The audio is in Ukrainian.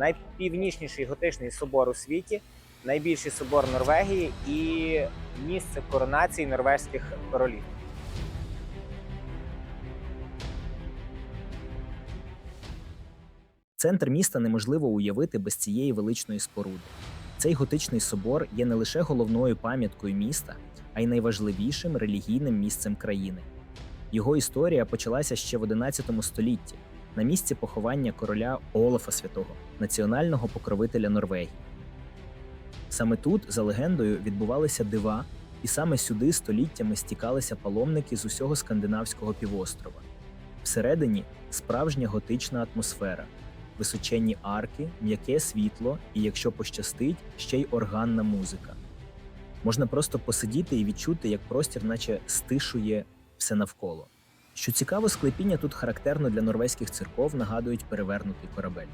найпівнічніший готичний собор у світі, найбільший собор Норвегії і місце коронації норвезьких королів. Центр міста неможливо уявити без цієї величної споруди. Цей готичний собор є не лише головною пам'яткою міста, а й найважливішим релігійним місцем країни. Його історія почалася ще в XI столітті на місці поховання короля Олафа Святого, національного покровителя Норвегії. Саме тут, за легендою, відбувалися дива, і саме сюди століттями стікалися паломники з усього скандинавського півострова. Всередині справжня готична атмосфера, височенні арки, м'яке світло і, якщо пощастить, ще й органна музика. Можна просто посидіти і відчути, як простір, наче стишує все навколо. Що цікаво, склепіння тут характерно для норвезьких церков нагадують перевернутий корабель.